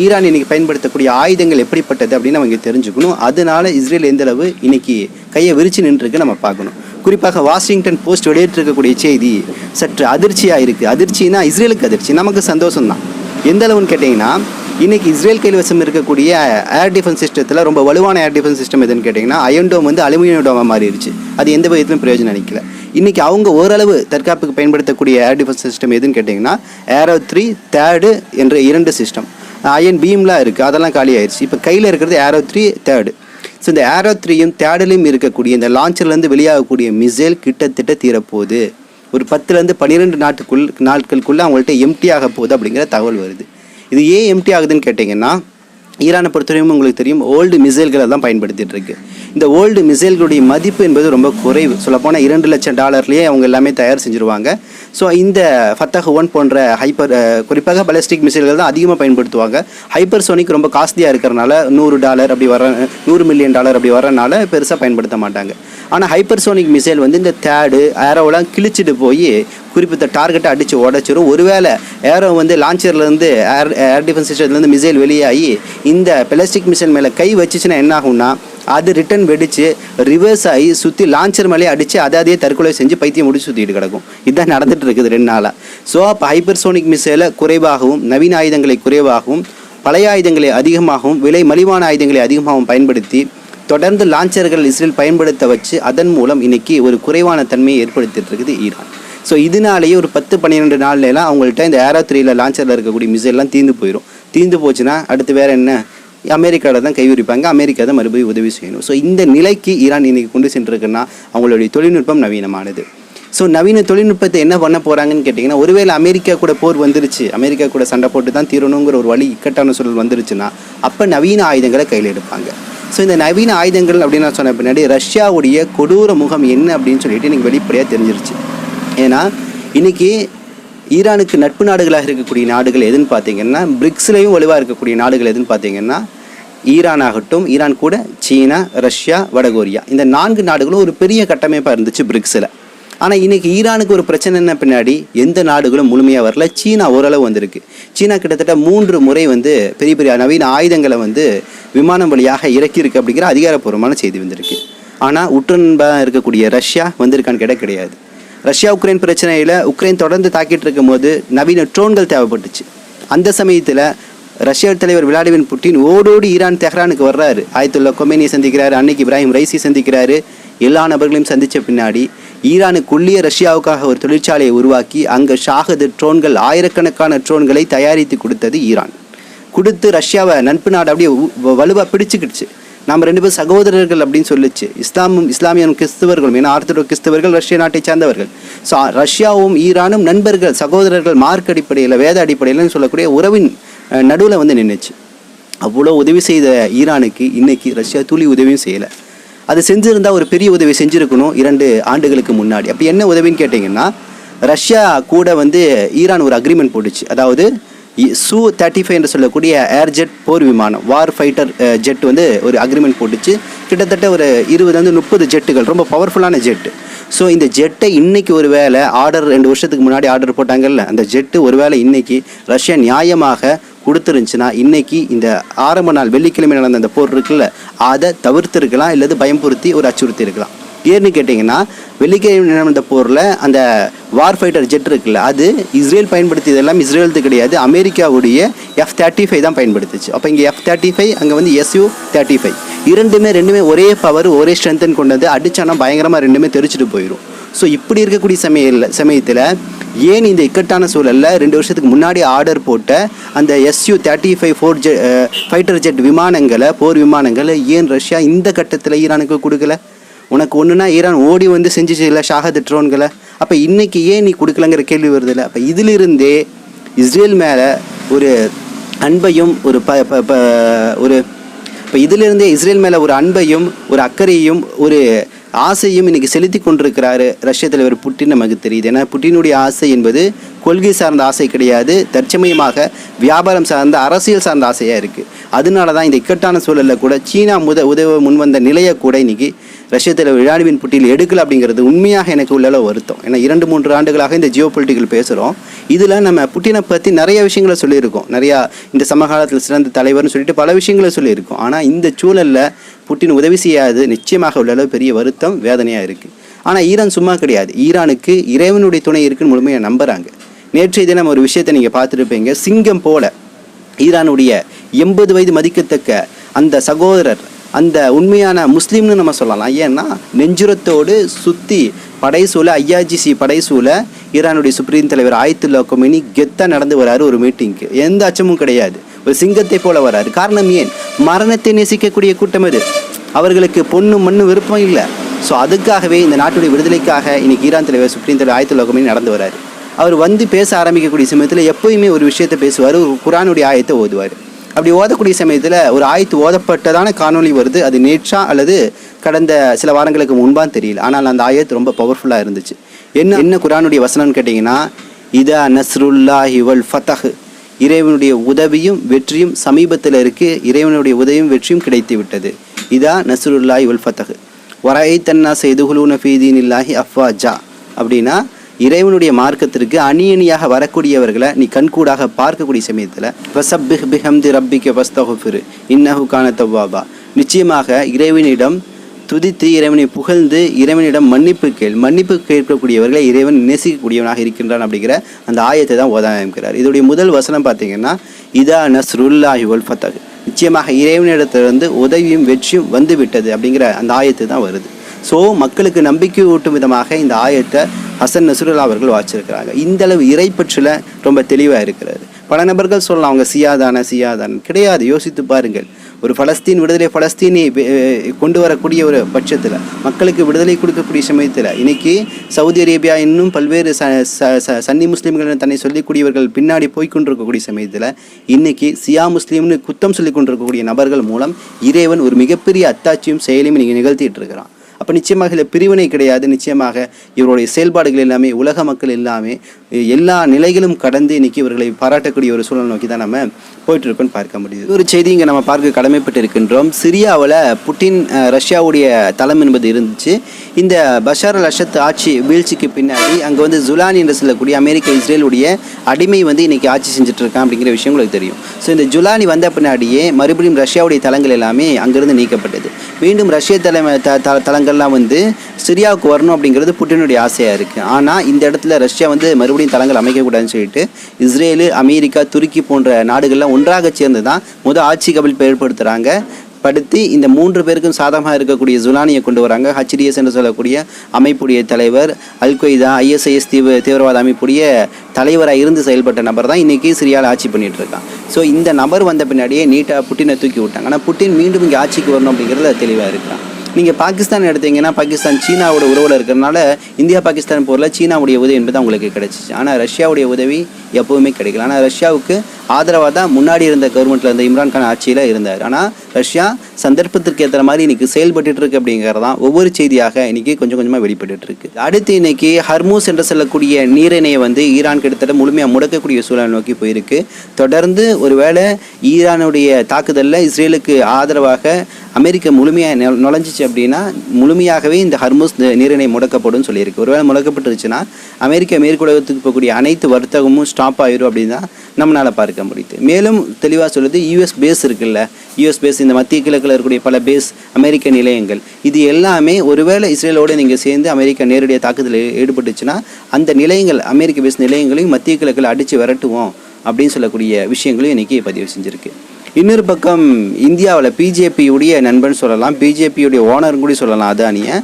Iran இன்றைக்கி பயன்படுத்தக்கூடிய ஆயுதங்கள் எப்படிப்பட்டது அப்படின்னு அவங்க தெரிஞ்சுக்கணும். அதனால இஸ்ரேல் எந்தளவு இன்றைக்கி கையை விரிச்சு நின்றுருக்கு நம்ம பார்க்கணும். குறிப்பாக வாஷிங்டன் போஸ்ட் வெளியிட்டிருக்கக்கூடிய செய்தி சற்று அதிர்ச்சியாக இருக்குது அதிர்ச்சினா இஸ்ரேலுக்கு அதிர்ச்சி. நமக்கு சந்தோஷம் தான் எந்த அளவுன்னு கேட்டிங்கன்னா இன்றைக்கி இஸ்ரேல் கைவசம் இருக்கக்கூடிய ஏர் டிஃபென்ஸ் சிஸ்டத்தில் ரொம்ப வலுவான ஏர் டிஃபென்ஸ் சிஸ்டம் எதுன்னு கேட்டிங்கன்னா அயன்டோம் வந்து அலுமினியம் டோமாக மாறிடுச்சு அது எந்த விதத்திலும் பிரயோஜனம் அளிக்கல. இன்றைக்கி அவங்க ஓரளவு தற்காப்புக்கு பயன்படுத்தக்கூடிய ஏர் டிஃபென்ஸ் சிஸ்டம் எதுன்னு கேட்டிங்கன்னா ஏரோ த்ரீ தேர்டு என்ற இரண்டு சிஸ்டம் அயன் பீம்லாம் இருக்குது அதெல்லாம் காலி ஆயிடுச்சு இப்போ கையில் இருக்கிறது ஏரோ த்ரீ தேர்டு ஸோ இந்த ஏரோ த்ரீயும் தேர்டுலையும் இருக்கக்கூடிய இந்த லான்ச்சர்லேருந்து வெளியாகக்கூடிய மிசைல் கிட்டத்தட்ட தீரப்போகுது. ஒரு பத்துலேருந்து பன்னிரெண்டு நாட்டுக்குள் நாட்களுக்குள்ளே அவங்கள்ட்ட எம்டி ஆக போகுது அப்படிங்கிற தகவல் வருது. இது ஏன் எம்டி ஆகுதுன்னு கேட்டிங்கன்னா ஈரானை பொறுத்தவரையும் உங்களுக்கு தெரியும் ஓல்டு மிசைல்களை தான் பயன்படுத்திட்டு இருக்கு. இந்த ஓல்டு மிசைல்களுடைய மதிப்பு என்பது ரொம்ப குறைவு. சொல்லப்போனால் இரண்டு லட்சம் டாலர்லேயே அவங்க எல்லாமே தயார் செஞ்சுருவாங்க. ஸோ இந்த ஃபத்தஹ் ஒன் போன்ற ஹைப்பர் குறிப்பாக பலஸ்டிக் மிசைல்கள் தான் அதிகமாக பயன்படுத்துவாங்க. ஹைப்பர் சோனிக் ரொம்ப காஸ்ட்லியாக இருக்கிறனால நூறு டாலர் அப்படி வர நூறு மில்லியன் டாலர் அப்படி வரனால பெருசாக பயன்படுத்த மாட்டாங்க. ஆனால் ஹைப்பர்சோனிக் மிசைல் வந்து இந்த தேடு ஏரோவெலாம் கிழிச்சிட்டு போய் குறிப்பிட்ட டார்கெட்டை அடித்து உடச்சிரும். ஒருவேளை ஏரோ வந்து லான்ச்சர்லேருந்து ஏர் ஏர் டிஃபென்ஸ் சிஸ்டத்துலேருந்து மிசைல் வெளியாகி இந்த பிளாஸ்டிக் மிசைல் மேலே கை வச்சுச்சுன்னா என்ன ஆகும்னா அது ரிட்டன் வெடித்து ரிவர்ஸ் ஆகி சுற்றி லான்ச்சர் மேலே அடித்து அதை அதே தற்கொலை செஞ்சு பைத்தியம் முடிச்சு சுற்றிட்டு கிடக்கும். இதுதான் நடந்துட்டு இருக்குது ரெண்டு நாளாக ஸோ அப்போ ஹைப்பர்சோனிக் மிசைலை குறைவாகவும் நவீன ஆயுதங்களை குறைவாகவும் பழைய ஆயுதங்களை அதிகமாகவும் விலை மலிவான ஆயுதங்களை அதிகமாகவும் பயன்படுத்தி தொடர்ந்து லான்ச்சர்கள் இஸ்ரேல் பயன்படுத்த வச்சு அதன் மூலம் இன்னைக்கு ஒரு குறைவான தன்மையை ஏற்படுத்திட்டு இருக்குது ஈரான். ஸோ இதனாலேயே ஒரு பத்து பன்னிரெண்டு நாள்லாம் அவங்கள்ட்ட இந்த ஏரோ த்ரீயில் லான்ச்சரில் இருக்கக்கூடிய மிசைல்லாம் தீர்ந்து போயிடும் தீர்ந்து போச்சுன்னா அடுத்து வேறு என்ன? அமெரிக்காவில் தான் கைவிரிப்பாங்க அமெரிக்கா தான் மறுபடியும் உதவி செய்யணும். ஸோ இந்த நிலைக்கு ஈரான் இன்றைக்கி கொண்டு சென்றிருக்குன்னா அவங்களுடைய தொழில்நுட்பம் நவீனமானது. ஸோ நவீன தொழில்நுட்பத்தை என்ன பண்ண போகிறாங்கன்னு கேட்டிங்கன்னா ஒருவேளை அமெரிக்கா கூட போர் வந்துருச்சு அமெரிக்கா கூட சண்டை போட்டு தான் தீரணுங்கிற ஒரு வழி இக்கட்டான சூழல் வந்துருச்சுன்னா அப்போ நவீன ஆயுதங்களை கையில் எடுப்பாங்க. ஸோ இந்த நவீன ஆயுதங்கள் அப்படின்னு நான் சொன்ன பின்னாடி ரஷ்யாவுடைய கொடூர முகம் என்ன அப்படின்னு சொல்லிட்டு எனக்கு வெளிப்படையாக தெரிஞ்சிருச்சு. ஏன்னா இன்னைக்கு ஈரானுக்கு நட்பு நாடுகளாக இருக்கக்கூடிய நாடுகள் எதுன்னு பார்த்தீங்கன்னா பிரிக்ஸ்லேயும் வலுவாக இருக்கக்கூடிய நாடுகள் எதுன்னு பார்த்தீங்கன்னா ஈரான் ஆகட்டும் ஈரான் கூட சீனா ரஷ்யா வடகொரியா. இந்த நான்கு நாடுகளும் ஒரு பெரிய கட்டமைப்பாக இருந்துச்சு பிரிக்ஸில். ஆனால் இன்றைக்கி ஈரானுக்கு ஒரு பிரச்சனை என்ன பின்னாடி எந்த நாடுகளும் முழுமையாக வரல. சீனா ஓரளவு வந்திருக்கு. சீனா கிட்டத்தட்ட மூன்று முறை வந்து பெரிய பெரிய நவீன ஆயுதங்களை வந்து விமானம் வழியாக இறக்கியிருக்கு அப்படிங்கிற அதிகாரப்பூர்வமான செய்தி வந்திருக்கு. ஆனால் உற்றுநண்பாக இருக்கக்கூடிய ரஷ்யா வந்திருக்கான்னு கேட்ட கிடையாது. ரஷ்யா உக்ரைன் பிரச்சனையில் உக்ரைன் தொடர்ந்து தாக்கிட்டு இருக்கும்போது நவீன ட்ரோன்கள் தேவைப்பட்டுச்சு. அந்த சமயத்தில் ரஷ்யா தலைவர் விளாடிமிர் புட்டின் ஓடோடி ஈரான் தெஹ்ரானுக்கு வர்றாரு. ஆயத்துல்லா கொமேனியை சந்திக்கிறாரு அன்னைக்கு இப்ராஹிம் ரைசி சந்திக்கிறாரு. எல்லா நபர்களையும் சந்தித்த பின்னாடி ஈரானுக்குள்ளேயே ரஷ்யாவுக்காக ஒரு தொழிற்சாலையை உருவாக்கி அங்கே ஷாகது ட்ரோன்கள் ஆயிரக்கணக்கான ட்ரோன்களை தயாரித்து கொடுத்தது ஈரான். கொடுத்து ரஷ்யாவை நட்பு நாடு அப்படியே வலுவாக பிடிச்சிக்கிடுச்சு. நம்ம ரெண்டு பேரும் சகோதரர்கள் அப்படின்னு சொல்லிச்சு. இஸ்லாமும் இஸ்லாமியனும் கிறிஸ்தவர்களும் ஏன்னா ஆர்த்தடோ கிறிஸ்தவர்கள் ரஷ்ய நாட்டை சார்ந்தவர்கள். ஸோ ரஷ்யாவும் ஈரானும் நண்பர்கள் சகோதரர்கள் மார்க் அடிப்படையில் வேத அடிப்படையில்னு சொல்லக்கூடிய உறவின் நடுவில் வந்து நின்றுச்சு அவ்வளோ உதவி செய்த ஈரானுக்கு இன்னைக்கு ரஷ்யா துளி உதவியும் செய்யலை. அது செஞ்சுருந்தால் ஒரு பெரிய உதவி செஞ்சுருக்கணும் இரண்டு ஆண்டுகளுக்கு முன்னாடி. அப்படி என்ன உதவின்னு கேட்டிங்கன்னா ரஷ்யா கூட வந்து ஈரான் ஒரு அக்ரிமெண்ட் போட்டுச்சு. அதாவது சு தேர்ட்டி ஃபைவ் என்று சொல்லக்கூடிய ஏர் ஜெட் போர் விமானம் வார் ஃபைட்டர் ஜெட் வந்து ஒரு அக்ரிமெண்ட் போட்டுச்சு. கிட்டத்தட்ட ஒரு இருபதுலேருந்து முப்பது ஜெட்டுகள் ரொம்ப பவர்ஃபுல்லான ஜெட்டு ஸோ இந்த ஜெட்டை இன்றைக்கி ஒரு வேளை ஆர்டர் ரெண்டு வருஷத்துக்கு முன்னாடி ஆர்டர் போட்டாங்கல்ல அந்த ஜெட்டு ஒரு வேளை இன்றைக்கி ரஷ்யா நியாயமாக கொடுத்துருந்துச்சுன்னா இன்றைக்கி இந்த ஆரம்ப நாள் வெள்ளிக்கிழமை நடந்த அந்த போர் இருக்குல்ல அதை தவிர்த்திருக்கலாம் இல்லது பயம்புறுத்தி ஒரு அச்சுறுத்தி இருக்கலாம். ஏன்னு கேட்டிங்கன்னா வெள்ளிக்கிழமை நடந்த போரில் அந்த வார் ஃபைட்டர் ஜெட் இருக்குல்ல அது இஸ்ரேல் பயன்படுத்தியதெல்லாம் இஸ்ரேலுக்கு கிடையாது அமெரிக்காவுடைய எஃப் தேர்ட்டி ஃபைவ் தான் பயன்படுத்துச்சு. அப்போ இங்கே எஃப் தேர்ட்டி ஃபைவ் அங்கே வந்து எஸ்யூ தேர்ட்டி ஃபைவ் இரண்டுமே ரெண்டுமே ஒரே பவர் ஒரே ஸ்ட்ரென்த்தன் கொண்டது அடிச்சானா பயங்கரமாக ரெண்டுமே தெரிச்சுட்டு போயிடும் ஸோ இப்படி இருக்கக்கூடிய சமயம் சமயத்தில் ஏன் இந்த இக்கட்டான சூழலில் ரெண்டு வருஷத்துக்கு முன்னாடி ஆர்டர் போட்ட அந்த எஸ்யூ தேர்ட்டி ஃபைவ் ஃபோர் ஜெ ஃபைட்டர் ஜெட் விமானங்களை போர் விமானங்களை ஏன் ரஷ்யா இந்த கட்டத்தில் ஈரானுக்கு கொடுக்கல? உனக்கு ஒன்றுனா ஈரான் ஓடி வந்து செஞ்சிச்சு இல்லை ஷாகத் ட்ரோன்களை. அப்போ இன்றைக்கி ஏன் நீ கொடுக்கலங்கிற கேள்வி வருதுல்ல அப்போ இதிலிருந்தே இஸ்ரேல் மேலே ஒரு அன்பையும் ஒரு ப ப- ப- ஒரு இப்போ இதிலிருந்தே இஸ்ரேல் மேலே ஒரு அன்பையும் ஒரு அக்கறையும் ஒரு ஆசையும் இன்றைக்கி செலுத்தி கொண்டிருக்கிறாரு ரஷ்ய தலைவர் புட்டின் நமக்கு தெரியுது. ஏன்னா புட்டினுடைய ஆசை என்பது கொள்கை சார்ந்த ஆசை கிடையாது. தற்சமயமாக வியாபாரம் சார்ந்த அரசியல் சார்ந்த ஆசையாக இருக்குது அதனால தான் இந்த இக்கட்டான சூழலில் கூட சீனா முத உதவ முன்வந்த நிலையை கூட இன்னைக்கு ரஷ்ய தலைவர் விளாடிமின் புட்டியில் எடுக்கல அப்படிங்கிறது உண்மையாக எனக்கு உள்ள வருத்தம். ஏன்னா இரண்டு மூன்று ஆண்டுகளாக இந்த ஜியோ பொலிட்டிக்கல் பேசுகிறோம் இதில் நம்ம புட்டினை பற்றி நிறைய விஷயங்களை சொல்லியிருக்கோம். நிறையா இந்த சமகாலத்தில் சிறந்த தலைவர்னு சொல்லிட்டு பல விஷயங்களை சொல்லியிருக்கோம். ஆனால் இந்த சூழலில் புட்டின் உதவி செய்யாது. நிச்சயமாக உள்ள அளவு பெரிய வருத்தம் வேதனையாக இருக்குது ஆனால் ஈரான் சும்மா கிடையாது. ஈரானுக்கு இறைவனுடைய துணை இருக்குன்னு முழுமையாக நம்புகிறாங்க நேற்றைய தினம் ஒரு விஷயத்தை நீங்கள் பார்த்துருப்பீங்க. சிங்கம் போல ஈரானுடைய எண்பது வயது மதிக்கத்தக்க அந்த சகோதரர் அந்த உண்மையான முஸ்லீம்னு நம்ம சொல்லலாம். ஏன்னா நெஞ்சுரத்தோடு சுற்றி படைசூல ஐயாஜிசி படைசூல ஈரானுடைய சுப்ரீம் தலைவர் ஆயத்துல்லா கொமினி கெத்தாக நடந்து வராரு ஒரு மீட்டிங்க்கு எந்த அச்சமும் கிடையாது. ஒரு சிங்கத்தை போல வராரு. காரணம் ஏன்? மரணத்தை நேசிக்கக்கூடிய கூட்டம் இது அவர்களுக்கு பொண்ணு மண்ணு விருப்பம் இல்லை. ஸோ அதுக்காகவே இந்த நாட்டுடைய விடுதலைக்காக இன்னைக்கு ஈரான் தலைவர் சுப்ரீம் தலைவர் ஆயத்துல்லா கொமினி நடந்து வராரு. அவர் வந்து பேச ஆரம்பிக்கக்கூடிய சமயத்தில் எப்போயுமே ஒரு விஷயத்தை பேசுவார். ஒரு குரானுடைய ஆயத்தை ஓதுவார். அப்படி ஓதக்கூடிய சமயத்தில் ஒரு ஆயத்து ஓதப்பட்டதான காணொளி வருது. அது நேற்றா அல்லது கடந்த சில வாரங்களுக்கு முன்பான் தெரியல. ஆனால் அந்த ஆயத்து ரொம்ப பவர்ஃபுல்லாக இருந்துச்சு. என்ன என்ன குரானுடைய வசனம்னு கேட்டிங்கன்னா இதா நஸ்ருல்லா இவல் ஃபத்தஹ் இறைவனுடைய உதவியும் வெற்றியும் சமீபத்தில் இருக்கு. இறைவனுடைய உதவியும் வெற்றியும் கிடைத்து விட்டது. இதா நஸ்ருல்லா இவல் ஃபத்தஹ் வரை தன்னா செய்துகுலூன ஃபீதீனில்லாஹி அஃப்வாஜா. அப்படின்னா இறைவனுடைய மார்க்கத்திற்கு அணி அணியாக வரக்கூடியவர்களை நீ கண்கூடாக பார்க்கக்கூடிய சமயத்தில் வசப்பிஹ் பிஹம்தி ரப்பிக்க வஸ்தகுஃபிரு இன்னஹு கான தவ்வாபா நிச்சயமாக இறைவனிடம் துதித்து இறைவனை புகழ்ந்து இறைவனிடம் மன்னிப்பு கேள் மன்னிப்பு கேட்கக்கூடியவர்களை இறைவன் நேசிக்கக்கூடியவனாக இருக்கின்றான் அப்படிங்கிற அந்த ஆயத்தை தான் ஓத ஆரம்பிக்கிறார் இதோடைய முதல் வசனம் பார்த்தீங்கன்னா இதா நஸ்ருல்லாஹி வல் ஃபத்தகு நிச்சயமாக இறைவனிடத்திலிருந்து உதவியும் வெற்றியும் வந்துவிட்டது அப்படிங்கிற அந்த ஆயத்து தான் வருது. ஸோ மக்களுக்கு நம்பிக்கை ஊட்டும் விதமாக இந்த ஆயத்தை ஹசன் நசுருல்லா அவர்கள் வாச்சிருக்கிறாங்க இந்தளவு இறைப்பற்றில் ரொம்ப தெளிவாக இருக்கிறது. பல நபர்கள் சொல்லலாம் அவங்க சியாதான சியாதான கிடையாது யோசித்து பாருங்கள். ஒரு பலஸ்தீன் விடுதலை பலஸ்தீனை கொண்டு வரக்கூடிய ஒரு பட்சத்தில் மக்களுக்கு விடுதலை கொடுக்கக்கூடிய சமயத்தில் இன்னைக்கு சவுதி அரேபியா இன்னும் பல்வேறு ச ச- ச- சன்னி முஸ்லீம்கள் தன்னை சொல்லிக்கூடியவர்கள் பின்னாடி போய்கொண்டிருக்கக்கூடிய சமயத்தில் இன்னைக்கு சியா முஸ்லீம்னு குத்தம் சொல்லி கொண்டிருக்கக்கூடிய நபர்கள் மூலம் இறைவன் ஒரு மிகப்பெரிய அத்தாட்சியும் செயலையும் நீங்கள் நிகழ்த்திட்டு இருக்கிறான். அப்போ நிச்சயமாக இதில் பிரிவினை கிடையாது. நிச்சயமாக இவருடைய செயல்பாடுகள் எல்லாமே உலக மக்கள் எல்லாமே எல்லா நிலைகளும் கடந்து இன்னைக்கு இவர்களை பாராட்டக்கூடிய ஒரு சூழல் நோக்கி தான் நம்ம போயிட்டுருக்குன்னு பார்க்க முடியுது. ஒரு செய்தி இங்கே நம்ம பார்க்க கடமைப்பட்டு இருக்கின்றோம் சிரியாவில் புட்டின் ரஷ்யாவுடைய தளம் என்பது இருந்துச்சு. இந்த பஷார் அல் அஷத் ஆட்சி வீழ்ச்சிக்கு பின்னாடி அங்கே வந்து ஜுலானி என்று சொல்லக்கூடிய அமெரிக்க இஸ்ரேலுடைய அடிமை வந்து இன்றைக்கி ஆட்சி செஞ்சுட்டு இருக்கான் அப்படிங்கிற விஷயம் உங்களுக்கு தெரியும். ஸோ இந்த ஜுலானி வந்த பின்னாடியே மறுபடியும் ரஷ்யாவுடைய தளங்கள் எல்லாமே அங்கேருந்து நீக்கப்பட்டது. மீண்டும் ரஷ்ய தலைமை த த- தளங்கள்லாம் வந்து சிரியாவுக்கு வரணும் அப்படிங்கிறது புட்டினுடைய ஆசையாக இருக்குது ஆனால் இந்த இடத்துல ரஷ்யா வந்து மறுபடியும் தளங்கள் அமைக்கக்கூடாதுன்னு சொல்லிட்டு இஸ்ரேலு அமெரிக்கா துருக்கி போன்ற நாடுகள்லாம் ஒன்றாக சேர்ந்து தான் முதல் ஆட்சி கவிழ்ப்பு ஏற்படுத்துகிறாங்க படுத்தி இந்த மூன்று பேருக்கும் சாதகமாக இருக்கக்கூடிய ஜுலானியை கொண்டு வராங்க. ஹச்டிஎஸ் என்று சொல்லக்கூடிய அமைப்புடைய தலைவர் அல் கொய்தா ஐஎஸ்ஐஎஸ் தீவிர தீவிரவாத அமைப்புடைய தலைவராக இருந்து செயல்பட்ட நபர் தான் இன்றைக்கி சிரியாவில் ஆட்சி பண்ணிகிட்டு இருக்கான். ஸோ இந்த நபர் வந்த பின்னாடியே நீட்டாக புட்டினை தூக்கி விட்டாங்க. ஆனால் புட்டின் மீண்டும் இங்கே ஆட்சிக்கு வரணும் அப்படிங்கிறதுல தெளிவாக இருக்கிறான். நீங்கள் பாகிஸ்தான் எடுத்தீங்கன்னா பாகிஸ்தான் சீனாவோட உறவில் இருக்கிறனால இந்தியா பாகிஸ்தான் போரில் சீனாவுடைய உதவி என்பது அவங்களுக்கு கிடைச்சிச்சு. ஆனால் ரஷ்யாவுடைய உதவி எப்போவுமே கிடைக்கல. ஆனால் ரஷ்யாவுக்கு ஆதரவாக தான் முன்னாடி இருந்த கவர்மெண்ட்டில் இருந்த இம்ரான் கான் ஆட்சியில் இருந்தார். ஆனால் ரஷ்யா சந்தர்ப்பத்திற்கு ஏற்ற மாதிரி இன்றைக்கி செயல்பட்டு இருக்கு அப்படிங்கிறது தான் ஒவ்வொரு செய்தியாக இன்றைக்கி கொஞ்சம் கொஞ்சமாக வெளிப்பட்டு இருக்கு அடுத்து இன்னைக்கு ஹர்மூஸ் என்று சொல்லக்கூடிய நீரிணையை வந்து ஈரான் கிட்டத்தட்ட முழுமையாக முடக்கக்கூடிய சூழல் நோக்கி போயிருக்கு. தொடர்ந்து ஒருவேளை ஈரானுடைய தாக்குதலில் இஸ்ரேலுக்கு ஆதரவாக அமெரிக்கா முழுமையாக நுழைஞ்சிச்சு அப்படின்னா முழுமையாகவே இந்த ஹர்மூஸ் நீரிணை முடக்கப்படும் சொல்லியிருக்கு. ஒருவேளை முடக்கப்பட்டுருச்சுன்னா அமெரிக்கா மேற்குலகத்துக்கு போகக்கூடிய அனைத்து வர்த்தகமும் ஸ்டாப் ஆயிரும் அப்படின்னு தான் நம்மளால் பார்க்க முடியுது. மேலும் தெளிவாக சொல்லுது யூஎஸ் பேஸ் இருக்குல்ல. யூஎஸ் பேஸ் இந்த மத்திய கிழக்கில் இருக்கக்கூடிய பல பேஸ் அமெரிக்க நிலையங்கள். இது எல்லாமே ஒருவேளை இஸ்ரேலோடு நீங்கள் சேர்ந்து அமெரிக்கா நேரடியாக தாக்குதலில் ஈடுபட்டுச்சுன்னா அந்த நிலையங்கள் அமெரிக்க பேஸ் நிலையங்களையும் மத்திய கிழக்கில் அடித்து விரட்டுவோம் அப்படின்னு சொல்லக்கூடிய விஷயங்களையும் இன்றைக்கி பதிவு செஞ்சுருக்கு. இன்னொரு பக்கம் இந்தியாவில் பிஜேபியுடைய நண்பன் சொல்லலாம். பிஜேபியுடைய ஓனர் கூட சொல்லலாம் அதானியை.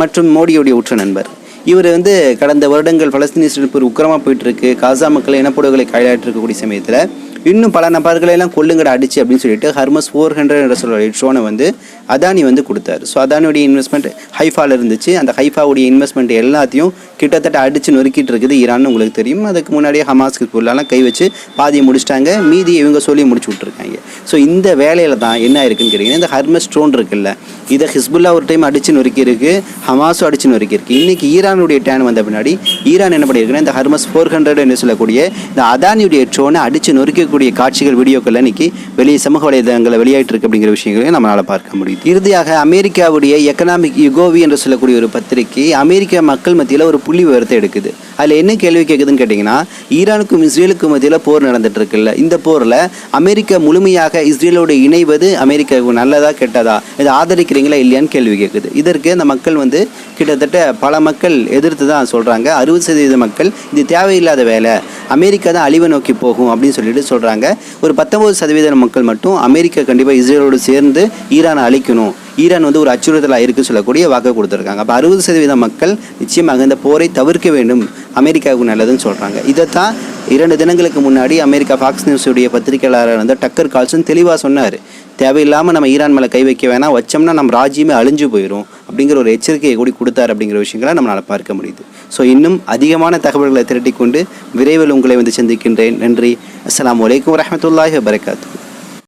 மற்றும் மோடியுடைய உற்ற நண்பர். இவர் வந்து கடந்த வருடங்கள் பலஸ்தீனிய எதிர்ப்பு உக்கிரமாக போயிட்டு இருக்கு. காசா மக்கள் இனப்படுகொலை கையாட்டிருக்கக்கூடிய சமயத்தில் இன்னும் பல நபர்களை எல்லாம் கொள்ளுங்கட அடிச்சு அப்படின்னு சொல்லிட்டு ஹர்மஸ் ஃபோர் ஹண்ட்ரட் என்ற ட்ரோனை வந்து அதானி வந்து கொடுத்தாரு. ஸோ அதானியுடைய இன்வெஸ்ட்மெண்ட் ஹைஃபாவில் இருந்துச்சு. அந்த ஹைஃபாவுடைய இன்வெஸ்ட்மெண்ட் எல்லாத்தையும் கிட்டத்தட்ட அடிச்சு நொறுக்கிட்டு இருக்குது ஈரான் உங்களுக்கு தெரியும். அதுக்கு முன்னாடியே ஹமாஸ் ஹிஸ்புல்லாலாம் கை வச்சு பாதியை முடிச்சிட்டாங்க. மீதி இவங்க சொல்லி முடிச்சு விட்ருக்காங்க ஸோ இந்த வேலையில் தான் என்ன இருக்குன்னு கேட்டிங்கன்னா இந்த ஹர்மஸ் ட்ரோன் இருக்குல்ல இதை ஹிஸ்புல்லா ஒரு டைம் அடிச்சு நொறுக்கியிருக்கு ஹமாஸும் அடிச்சு நொறுக்கியிருக்கு. இன்னைக்கு ஈரானுடைய டேன் வந்த பின்னாடி ஈரான் என்ன பண்ணியிருக்குன்னா இந்த ஹர்மஸ் ஃபோர் ஹண்ட்ரட் என்று சொல்லக்கூடிய இந்த அதானியுடைய ட்ரோனை அடிச்சு இருக்கக்கூடிய காட்சிகள் வீடியோக்கள் இன்னைக்கு வெளியே சமூக வலைதளங்களில் வெளியாகிட்டு இருக்கு அப்படிங்கிற விஷயங்களையும் நம்மளால் பார்க்க முடியுது இறுதியாக அமெரிக்காவுடைய எக்கனாமிக் யுகோவி என்று சொல்லக்கூடிய ஒரு பத்திரிகை அமெரிக்க மக்கள் மத்தியில் ஒரு புள்ளி விவரத்தை எடுக்குது. அதில் என்ன கேள்வி கேட்குதுன்னு கேட்டிங்கன்னா ஈரானுக்கும் இஸ்ரேலுக்கும் மத்தியில் போர் நடந்துட்டு இருக்குல்ல இந்த போரில் அமெரிக்கா முழுமையாக இஸ்ரேலோடு இணைவது அமெரிக்காவுக்கு நல்லதா கெட்டதா? இதை ஆதரிக்கிறீங்களா இல்லையான்னு கேள்வி கேட்குது இதற்கு அந்த மக்கள் வந்து கிட்டத்தட்ட பல மக்கள் எதிர்த்து தான் சொல்கிறாங்க அறுபது சதவீத மக்கள் இது தேவையில்லாத வேலை. அமெரிக்கா தான் அழிவை நோக்கி போகும் அப்படின்னு சொல்லிட்டு சொல்கிறாங்க ஒரு பத்தொம்பது சதவீத மக்கள் மட்டும் அமெரிக்கா கண்டிப்பாக இஸ்ரேலோடு சேர்ந்து ஈரானை அழிக்கணும். ஈரான் வந்து ஒரு அச்சுறுத்தலாக இருக்கு சொல்லக்கூடிய வாக்கு கொடுத்துருக்காங்க. அப்போ அறுபது சதவீத மக்கள் நிச்சயமாக இந்த போரை தவிர்க்க வேண்டும். அமெரிக்காவுக்கு நல்லதுன்னு சொல்கிறாங்க இதைத்தான் இரண்டு தினங்களுக்கு முன்னாடி அமெரிக்கா ஃபாக்ஸ் நியூஸுடைய பத்திரிகையாளர் வந்து டக்கர் கால்சன் தெளிவாக சொன்னார். தேவையில்லாமல் நம்ம ஈரான் மேலே கை வைக்க வேணாம். வச்சோம்னா நம்ம ராஜ்யமே அழிஞ்சு போயிடும் அப்படிங்கிற ஒரு எச்சரிக்கையை கூடி கொடுத்தாரு அப்படிங்கிற விஷயங்களை நம்மளால் பார்க்க முடியுது. ஸோ இன்னும் அதிகமான தகவல்களை திரட்டிக்கொண்டு விரைவில் உங்களை வந்து சந்திக்கின்றேன். நன்றி. அஸ்லாம் வலைக்கம் வரமத்துல்லாஹி வபரகாத்து